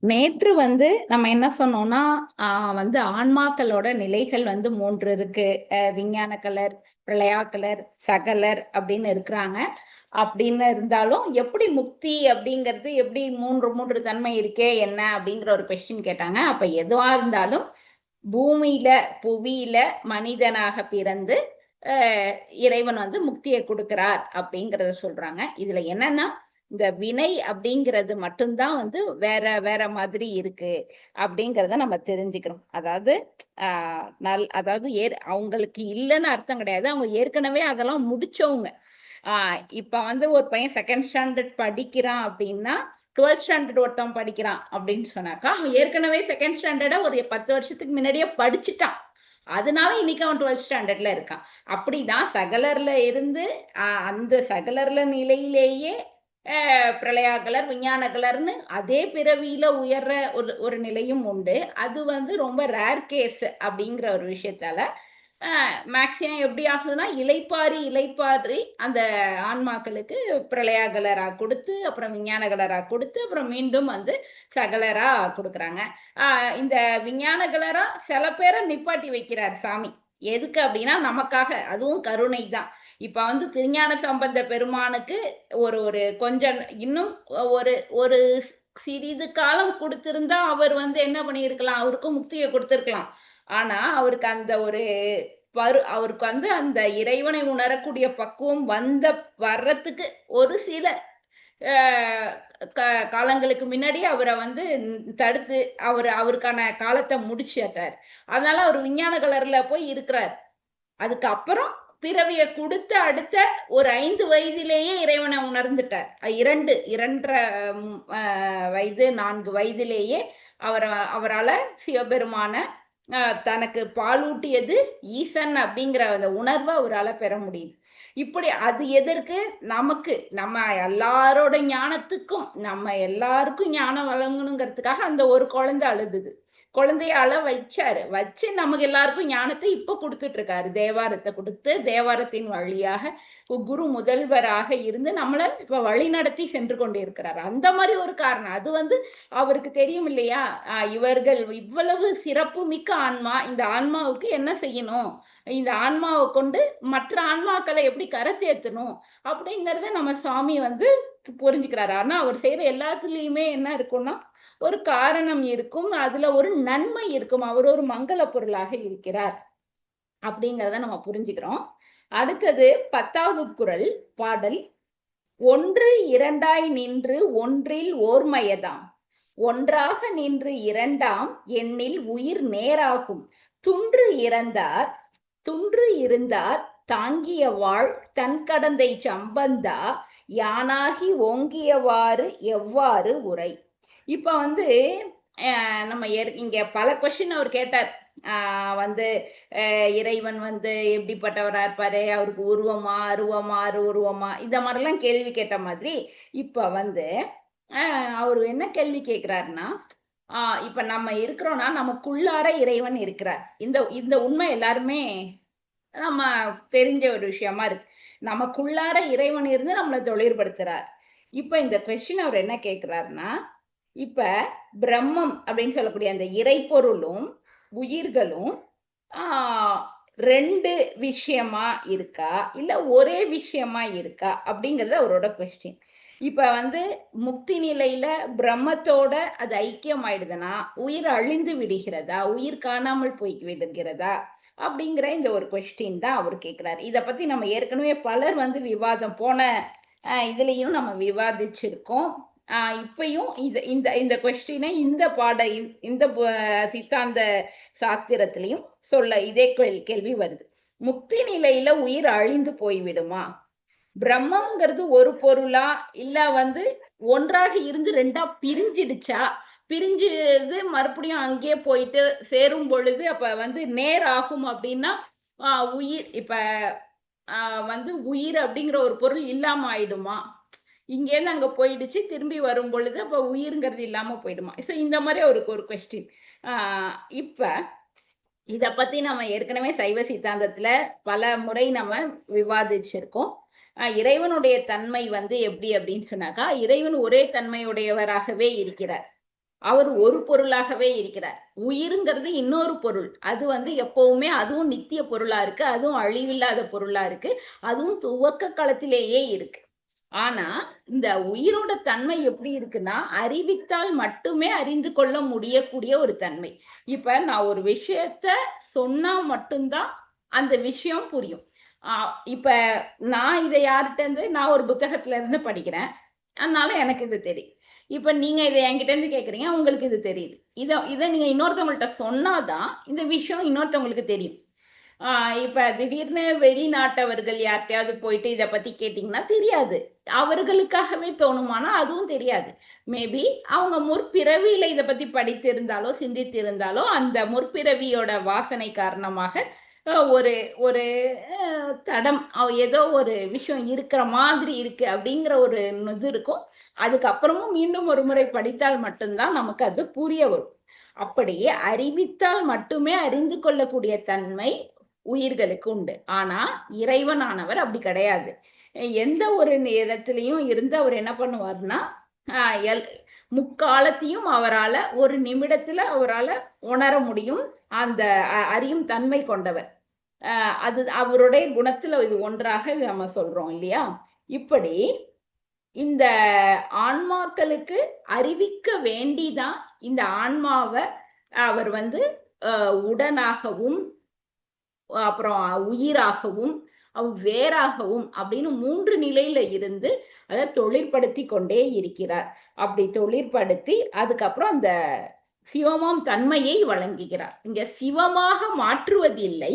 நேற்று வந்து நம்ம என்ன சொன்னோம்னா ஆஹ் வந்து ஆன்மாக்களோட நிலைகள் வந்து மூன்று இருக்கு. அஹ் விஞ்ஞான கலர் பிரளயா கலர் சகலர் அப்படின்னு இருக்கிறாங்க. அப்படின்னு இருந்தாலும் எப்படி முக்தி அப்படிங்கிறது எப்படி மூன்று மூன்று தன்மை இருக்கே என்ன அப்படிங்கிற ஒரு கொஸ்டின் கேட்டாங்க. அப்ப எதுவா இருந்தாலும் பூமியில புவியில மனிதனாக பிறந்து இறைவன் வந்து முக்தியை கொடுக்கிறார் அப்படிங்கறத சொல்றாங்க. இதுல என்னன்னா இந்த வினை அப்படிங்கிறது மட்டும்தான் வந்து வேற வேற மாதிரி இருக்கு அப்படிங்கிறத நம்ம தெரிஞ்சுக்கிறோம் அதாவது ஆஹ் நல் அதாவது ஏ அவங்களுக்கு இல்லைன்னு அர்த்தம் கிடையாது. அவங்க ஏற்கனவே அதெல்லாம் முடிச்சவங்க. ஆஹ் இப்ப வந்து ஒரு பையன் செகண்ட் ஸ்டாண்டர்ட் படிக்கிறான் அப்படின்னா டுவெல்த் ஸ்டாண்டர்ட் ஒருத்தன் படிக்கிறான் அப்படின்னு சொன்னாக்கா அவன் ஏற்கனவே செகண்ட் ஸ்டாண்டர்டா ஒரு பத்து வருஷத்துக்கு முன்னாடியே படிச்சுட்டான். அதனால இன்னைக்கு அவன் டுவெல்த் ஸ்டாண்டர்ட்ல இருக்கான். அப்படிதான் சகலர்ல இருந்து அந்த சகலர்ல நிலையிலேயே பிரளயா கலர் விஞ்ஞான கலர்னு அதே பிறவியில உயர்ற ஒரு ஒரு நிலையும் உண்டு. அது வந்து ரொம்ப ரேர் கேஸ் அப்படிங்கிற ஒரு விஷயத்தால மேக்சிமம் எப்படி ஆகுதுன்னா இலைப்பாரி இலைப்பாரி அந்த ஆன்மாக்களுக்கு பிரளயா கலரா கொடுத்து அப்புறம் விஞ்ஞான கலரா கொடுத்து அப்புறம் மீண்டும் வந்து சகலரா கொடுக்குறாங்க. இந்த விஞ்ஞான கலரா சில பேரை நிப்பாட்டி வைக்கிறார் சாமி. எதுக்கு அப்படின்னா நமக்காக. அதுவும் கருணை தான். இப்ப வந்து திருஞான சம்பந்த பெருமானுக்கு ஒரு ஒரு கொஞ்சம் இன்னும் ஒரு ஒரு சிறிது காலம் கொடுத்திருந்தா அவர் வந்து என்ன பண்ணியிருக்கலாம்? அவருக்கும் முக்தியை கொடுத்திருக்கலாம். ஆனா அவருக்கு அந்த ஒரு பரு அவருக்கு வந்து அந்த இறைவனை உணரக்கூடிய பக்குவம் வந்த வர்றதுக்கு ஒரு சில காலங்களுக்கு முன்னாடி அவரை வந்து தடுத்து அவர் அவருக்கான காலத்தை முடிச்சிட்டார் அதனால அவர் விஞ்ஞான கலர்ல போய் இருக்கிறார். அதுக்கப்புறம் பிறவிய கொடுத்த அடுத்த ஒரு ஐந்து வயதிலேயே இறைவனை உணர்ந்துட்டார். இரண்டு இரண்டரை வயது நான்கு வயதிலேயே அவரை அவரால் சிவபெருமான தனக்கு பாலூட்டியது ஈசன் அப்படிங்கிற அந்த உணர்வை அவரால் பெற முடியுது. இப்படி அது எதற்கு? நமக்கு நம்ம எல்லாரோட ஞானத்துக்கும் நம்ம எல்லாருக்கும் ஞானம் வழங்கணுங்கிறதுக்காக அந்த ஒரு குழந்தை அழுதுது. குழந்தைய வச்சாரு. வச்சு நமக்கு எல்லாருக்கும் ஞானத்தை இப்ப கொடுத்துட்டு இருக்காரு தேவாரத்தை கொடுத்து தேவாரத்தின் வழியாக குரு முதல்வராக இருந்து நம்மளை இப்ப வழி நடத்தி சென்று கொண்டு இருக்கிறார் அந்த மாதிரி ஒரு காரணம். அது வந்து அவருக்கு தெரியும் இல்லையா? இவர்கள் இவ்வளவு சிறப்பு மிக்க ஆன்மா. இந்த ஆன்மாவுக்கு என்ன செய்யணும்? இந்த ஆன்மாவை கொண்டு மற்ற ஆன்மாக்களை எப்படி கரத்தேத்தணும் அப்படிங்கிறத நம்ம சுவாமி வந்து புரிஞ்சுக்கிறாரு. ஆனா அவர் செய்யற எல்லாத்துலயுமே என்ன இருக்கும்னா ஒரு காரணம் இருக்கும் அதுல ஒரு நன்மை இருக்கும் அவர் ஒரு மங்கள பொருளாக இருக்கிறார் அப்படிங்கிறத நம்ம புரிஞ்சுக்கிறோம். அடுத்தது பத்தாவது குரல் பாடல் ஒன்று இரண்டாய் நின்று ஒன்றில் ஓர்மையதாம் ஒன்றாக நின்று இரண்டாம் எண்ணில் உயிர் நேராகும் துன்று இறந்தார் துன்று இருந்தார் தாங்கிய வாழ் தன் கடந்தை சம்பந்தா யானாகி ஓங்கியவாறு எவ்வாறு உரை? இப்ப வந்து நம்ம இங்க பல கொஸ்டின் அவர் கேட்டார். வந்து இறைவன் வந்து எப்படிப்பட்டவரா இருப்பாரு? அவருக்கு உருவமா அருவமா அரு உருவமா? இந்த மாதிரிலாம் கேள்வி கேட்ட மாதிரி இப்ப வந்து அவர் என்ன கேள்வி கேட்கிறாருன்னா ஆஹ் இப்ப நம்ம இருக்கிறோம்னா நமக்குள்ளார இறைவன் இருக்கிறார். இந்த இந்த உண்மை எல்லாருமே நம்ம தெரிஞ்ச ஒரு விஷயமா இருக்கு. நமக்குள்ளார இறைவன் இருந்து நம்மளை தொழிற்படுத்துறார் இப்ப இந்த கொஸ்டின் அவர் என்ன கேட்கிறாருன்னா இப்ப பிரம்மம் அப்படின்னு சொல்லக்கூடிய அந்த இறைப்பொருளும் உயிர்களும் ஆஹ் ரெண்டு விஷயமா இருக்கா? இல்ல ஒரே விஷயமா இருக்கா? அப்படிங்கறது அவரோட கொஸ்டின் இப்ப வந்து முக்தி நிலையில பிரம்மத்தோட அது ஐக்கியம் ஆயிடுதுன்னா உயிர் அழிந்து விடுகிறதா? உயிர் காணாமல் போய் விடுகிறதா? அப்படிங்கிற இந்த ஒரு கொஸ்டின் தான் அவர் கேட்கிறாரு இத பத்தி நம்ம ஏற்கனவே பலர் வந்து விவாதம் போன இதுலயும் நம்ம விவாதிச்சிருக்கோம். ஆஹ் இப்பயும் இது இந்த இந்த கொஸ்டினை இந்த பாட இந்த சித்தாந்த சாஸ்திரத்திலையும் சொல்ல இதே கேள்வி வருது. முக்தி நிலையில உயிர் அழிந்து போய்விடுமா பிரம்மங்கிறது ஒரு பொருளா இல்ல வந்து ஒன்றாக இருந்து ரெண்டா பிரிஞ்சிடுச்சா? பிரிஞ்சது மறுபடியும் அங்கேயே போயிட்டு சேரும் பொழுது அப்ப வந்து நேர் ஆகும் அப்படின்னா உயிர் இப்ப வந்து உயிர் அப்படிங்கிற ஒரு பொருள் இல்லாம ஆயிடுமா? இங்கேருந்து அங்க போயிடுச்சு திரும்பி வரும் பொழுது அப்ப உயிருங்கிறது இல்லாம போயிடுமா? ஸோ இந்த மாதிரி அவருக்கு ஒரு கொஸ்டின் ஆஹ் இப்ப இத பத்தி நம்ம ஏற்கனவே சைவ சித்தாந்தத்துல பல முறை நம்ம விவாதிச்சிருக்கோம். இறைவனுடைய தன்மை வந்து எப்படி அப்படின்னு சொன்னாக்கா இறைவன் ஒரே தன்மையுடையவராகவே இருக்கிறார். அவர் ஒரு பொருளாகவே இருக்கிறார். உயிருங்கிறது இன்னொரு பொருள். அது வந்து எப்பவுமே அதுவும் நித்திய பொருளா இருக்கு அதுவும் அழிவில்லாத பொருளா இருக்கு அதுவும் துவக்க காலத்திலேயே இருக்கு. ஆனா இந்த உயிரோட தன்மை எப்படி இருக்குன்னா அறிவித்தால் மட்டுமே அறிந்து கொள்ள முடியக்கூடிய ஒரு தன்மை. இப்ப நான் ஒரு விஷயத்த சொன்னா மட்டும்தான் அந்த விஷயம் புரியும். இப்ப நான் இதை யார்கிட்ட இருந்து நான் ஒரு புத்தகத்துல இருந்து படிக்கிறேன். அதனால எனக்கு இது தெரியும். இப்ப நீங்க இதை என்கிட்ட இருந்து கேக்குறீங்க உங்களுக்கு இது தெரியுது. இதை இதை நீங்க இன்னொருத்தவங்கள்ட்ட சொன்னாதான் இந்த விஷயம் இன்னொருத்தவங்களுக்கு தெரியும். ஆஹ் இப்ப திடீர்னு வெளிநாட்டவர்கள் யார்கிட்டயாவது போயிட்டு இதை பத்தி கேட்டீங்கன்னா தெரியாது. அவர்களுக்காகவே தோணுமானா அதுவும் தெரியாது. மேபி அவங்க முற்பிறவியில இதை பத்தி படித்திருந்தாலோ சிந்தித்திருந்தாலோ அந்த முற்பிறவியோட வாசனை காரணமாக ஒரு ஒரு தடம் ஏதோ ஒரு விஷயம் இருக்கிற மாதிரி இருக்கு அப்படிங்கிற ஒரு இது இருக்கும். அதுக்கப்புறமும் மீண்டும் ஒரு முறை படித்தால் மட்டும்தான் நமக்கு அது புரிய வரும். அப்படியே அறிவித்தால் மட்டுமே அறிந்து கொள்ளக்கூடிய தன்மை உயிர்களுக்கு உண்டு. ஆனா இறைவனானவர் அப்படி கிடையாது. எந்த ஒரு நேரத்திலையும் இருந்து அவர் என்ன பண்ணுவார்னா எல்- முக்காலத்தையும் அவரால ஒரு நிமிடத்துல அவரால உணர முடியும். அந்த அ- அறியும் தன்மை கொண்டவர். அது அவருடைய குணத்துல இது ஒன்றாக நம்ம சொல்றோம் இல்லையா? இப்படி இந்த ஆன்மாக்களுக்கு அறிவிக்க வேண்டிதான் இந்த ஆன்மாவை அவர் வந்து உடனாகவும் அப்புறம் உயிராகவும் வேறாகவும் அப்படின்னு மூன்று நிலையில இருந்து அதை தொழிற்படுத்தி கொண்டே இருக்கிறார். அப்படி தொழிற்படுத்தி அதுக்கப்புறம் அந்த சிவமாம் தன்மையை வழங்குகிறார். இங்க சிவமாக மாற்றுவதில்லை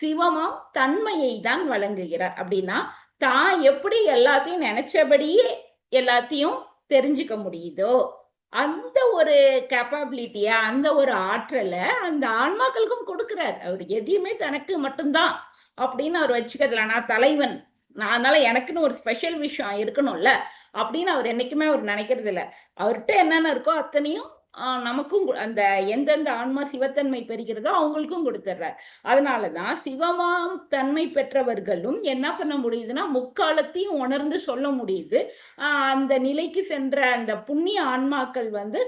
சிவமும் தன்மையை தான் வழங்குகிறார். அப்படின்னா தான் எப்படி எல்லாத்தையும் நினைச்சபடியே எல்லாத்தையும் தெரிஞ்சுக்க முடியுதோ அந்த ஒரு கேப்பபிலிட்டிய அந்த ஒரு ஆற்றலை அந்த ஆன்மாக்களுக்கும் கொடுக்கிறார். அவர் எதையுமே தனக்கு மட்டும்தான் அப்படின்னு அவர் வச்சுக்கிறதுல நான் தலைவன் நான் அதனால எனக்குன்னு ஒரு ஸ்பெஷல் விஷயம் இருக்கணும்ல அப்படின்னு அவர் என்னைக்குமே அவர் நினைக்கிறது இல்ல அவர்கிட்ட என்னென்ன இருக்கோ அத்தனையும் நமக்கும் அந்த எந்தெந்த ஆன்மா சிவத்தன்மை பெறுகிறதோ அவங்களுக்கும் கொடுத்துடுறார் அதனாலதான் சிவமாம் தன்மை பெற்றவர்களும் என்ன பண்ண முடியுதுன்னா முக்காலத்தையும் உணர்ந்து சொல்ல முடியுது. அந்த நிலைக்கு சென்ற அந்த புண்ணிய ஆன்மாக்கள் வந்து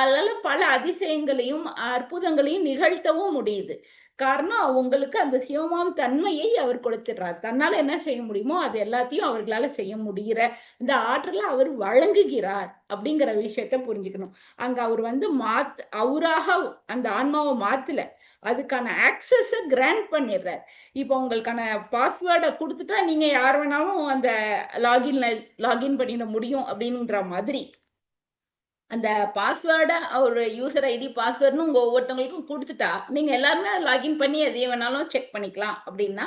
அதனால பல அதிசயங்களையும் அற்புதங்களையும் நிகழ்த்தவும் முடியுது. காரணம் அவங்களுக்கு அந்த சிவமாம் தன்மையை அவர் கொடுத்துடுறார். தன்னால என்ன செய்ய முடியுமோ அது எல்லாத்தையும் அவர்களால செய்ய முடிகிற இந்த ஆற்றலை அவர் வழங்குகிறார் அப்படிங்கிற விஷயத்த புரிஞ்சுக்கணும். அங்க அவர் வந்து மாத் அவராக அந்த ஆன்மாவை மாத்துல. அதுக்கான ஆக்சஸ கிராண்ட் பண்ணிடுறார். இப்போ உங்களுக்கான பாஸ்வேர்டை கொடுத்துட்டா நீங்க யார் வேணாலும் அந்த லாகின்ல லாகின் பண்ணிட முடியும் அப்படின்ற மாதிரி. அந்த பாஸ்வேர்டை ஒரு யூசர் ஐடி பாஸ்வேர்டுன்னு உங்க ஒவ்வொருத்தவங்களுக்கும் கொடுத்துட்டா நீங்க எல்லாருமே லாகின் பண்ணி எதையும் வேணாலும் செக் பண்ணிக்கலாம் அப்படின்னா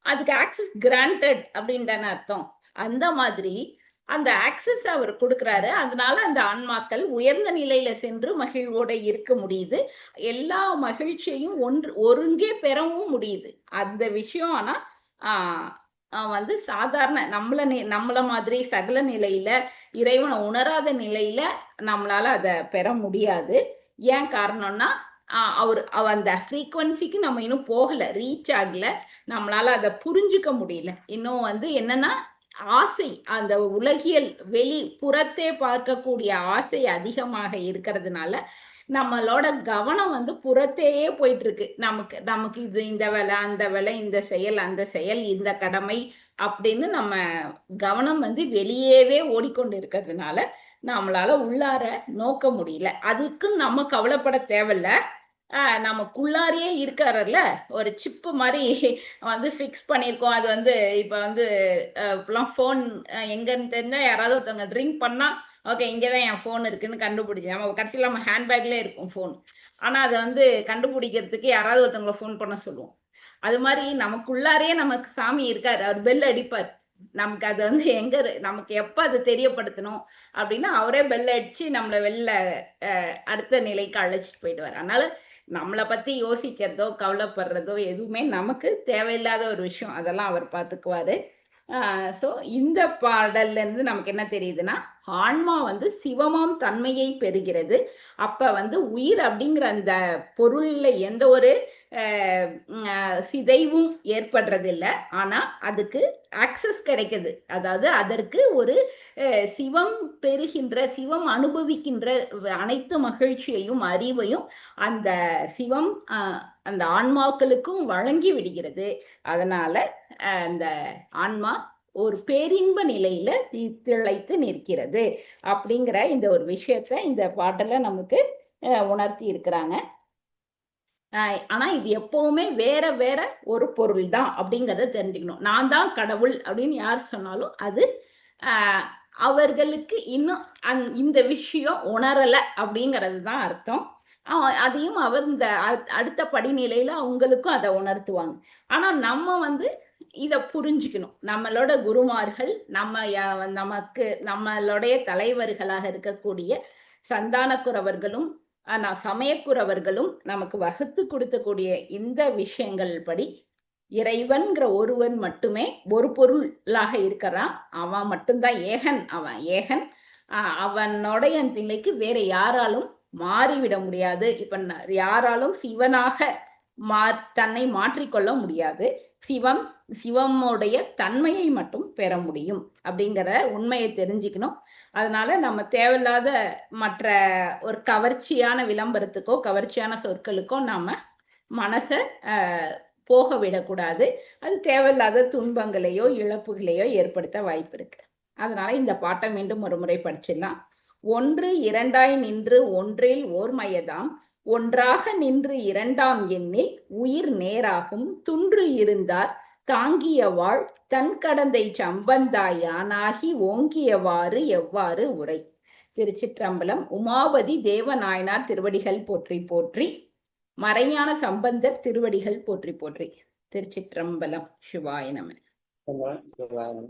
அதுக்கு ஆக்சஸ் கிராண்டட் அப்படின்னு அர்த்தம். அந்த மாதிரி அந்த ஆக்சஸ் அவர் கொடுக்குறாரு. அதனால அந்த ஆன்மாக்கள் உயர்ந்த நிலையில சென்று மகிழ்வோட இருக்க முடியுது. எல்லா மகிழ்ச்சியையும் ஒன்று ஒருங்கே பெறவும் முடியுது. அந்த விஷயம் ஆனா ஆஹ் வந்து சாதாரண நம்மள நம்மள மாதிரி சகல நிலையில இறைவனை உணராத நிலையில நம்மளால அதை பெற முடியாது. ஏன் காரணம்னா அவர் அந்த ஃப்ரீக்குவன்சிக்கு நம்ம இன்னும் போகல ரீச் ஆகல. நம்மளால அதை புரிஞ்சுக்க முடியல. இன்னும் வந்து என்னன்னா ஆசை அந்த உலகியல் வெளி புறத்தே பார்க்கக்கூடிய ஆசை அதிகமாக இருக்கிறதுனால நம்மளோட கவனம் வந்து புறத்தேயே போயிட்டு இருக்கு நமக்கு நமக்கு இது இந்த வேலை அந்த வேலை இந்த செயல் அந்த செயல் இந்த கடமை அப்படின்னு நம்ம கவனம் வந்து வெளியேவே ஓடிக்கொண்டு இருக்கிறதுனால நம்மளால உள்ளார நோக்க முடியல. அதுக்கு நம்ம கவலைப்பட தேவையில்ல. ஆஹ் நமக்குள்ளாரியே இருக்காருல்ல. ஒரு சிப்பு மாதிரி வந்து ஃபிக்ஸ் பண்ணியிருக்கோம். அது வந்து இப்போ வந்து இப்பெல்லாம் ஃபோன் எங்கன்னு தெரிஞ்சா யாராவது ஒருத்தவங்க ட்ரிங்க் பண்ணா ஓகே இங்கே தான் என் ஃபோன் இருக்குன்னு கண்டுபிடிச்சி நம்ம கடைசியில் நம்ம ஹேண்ட்பேக்லேயே இருக்கும் ஃபோன் ஆனால் அதை வந்து கண்டுபிடிக்கிறதுக்கு யாராவது ஒருத்தவங்களை ஃபோன் பண்ண சொல்லுவோம். அது மாதிரி நமக்குள்ளாரையே நமக்கு சாமி இருக்காரு. அவர் பெல் அடிப்பார். நமக்கு அது வந்து எங்க நமக்கு எப்ப அது தெரியப்படுத்தணும் அப்படின்னா அவரே பெல் அடிச்சு நம்மளை வெளில அடுத்த நிலைக்கு அழைச்சிட்டு போயிடுவார். அதனால நம்மளை பத்தி யோசிக்கிறதோ கவலைப்படுறதோ எதுவுமே நமக்கு தேவையில்லாத ஒரு விஷயம். அதெல்லாம் அவர் பார்த்துக்குவாரு ஸோ இந்த பாடல்ல இருந்து நமக்கு என்ன தெரியுதுன்னா ஆன்மா வந்து சிவமாம் தன்மையை பெறுகிறது. அப்ப வந்து உயிர் அப்படிங்கிற அந்த பொருள்ல எந்த ஒரு சிதைவும் ஏற்படுறதில்ல. ஆனால் அதுக்கு ஆக்சஸ் கிடைக்குது. அதாவது அதற்கு ஒரு சிவம் பெறுகின்ற சிவம் அனுபவிக்கின்ற அனைத்து மகிழ்ச்சியையும் அறிவையும் அந்த சிவம் அந்த ஆன்மாக்களுக்கும் வழங்கி விடுகிறது. அதனால அந்த ஆன்மா ஒரு பேரின்ப நிலையில தி- திளைத்து நிற்கிறது. அப்படிங்கிற இந்த ஒரு விஷயத்த இந்த பாட்டில் நமக்கு உணர்த்தி இருக்கிறாங்க. ஆனா இது எப்பவுமே வேற வேற ஒரு பொருள் தான் அப்படிங்கறத தெரிஞ்சுக்கணும். நான் தான் கடவுள் அப்படின்னு யார் சொன்னாலும் அது ஆஹ் அவர்களுக்கு இன்னும் அந் இந்த விஷயம் உணரல அப்படிங்கிறது தான் அர்த்தம் அதையும் அவர் இந்த அடுத்த படிநிலையில அவங்களுக்கும் அதை உணர்த்துவாங்க. ஆனா நம்ம வந்து இத புரிஞ்சுக்கணும். நம்மளோட குருமார்கள் நம்ம நமக்கு நம்மளுடைய தலைவர்களாக இருக்கக்கூடிய சந்தானக்குறவர்களும் ஆனா சமயக்குறவர்களும் நமக்கு வகுத்து கொடுத்தக்கூடிய இந்த விஷயங்கள் படி இறைவன்கிற ஒருவன் மட்டுமே ஒரு பொருளாக இருக்கிறான். அவன் மட்டும்தான் ஏகன் அவன் ஏகன். அவனுடைய நிலைக்கு வேற யாராலும் மாறிவிட முடியாது. இப்ப யாராலும் சிவனாக மா தன்னை மாற்றிக்கொள்ள முடியாது. சிவம் சிவமுடைய தன்மையை மட்டும் பெற முடியும். அப்படிங்கிற உண்மையை தெரிஞ்சுக்கணும். அதனால நம்ம தேவையில்லாத மற்ற ஒரு கவர்ச்சியான விளம்பரத்துக்கோ கவர்ச்சியான சொற்களுக்கோ நாம மனசை போக விடக்கூடாது. அது தேவையில்லாத துன்பங்களையோ இழப்புகளையோ ஏற்படுத்த வாய்ப்பு இருக்கு. அதனால இந்த பாட்டை மீண்டும் ஒரு முறை படிச்சிடலாம். ஒன்று இரண்டாய் நின்று ஒன்றில் ஓர்மயதாம். ஒன்றாக நின்று இரண்டாம் எண்ணில் உயிர் நேராகும். துன்று இருந்தார் தாங்கிய வாழ் தன் கடந்தை சம்பந்தாயானாகி ஓங்கியவாறு எவ்வாறு உரை. திருச்சிற்றம்பலம் உமாபதி தேவநாயனார் திருவடிகள் போற்றி போற்றி. மறையான சம்பந்தர் திருவடிகள் போற்றி போற்றி. திருச்சிற்றம்பலம் சிவாய நம. சிவாய நம.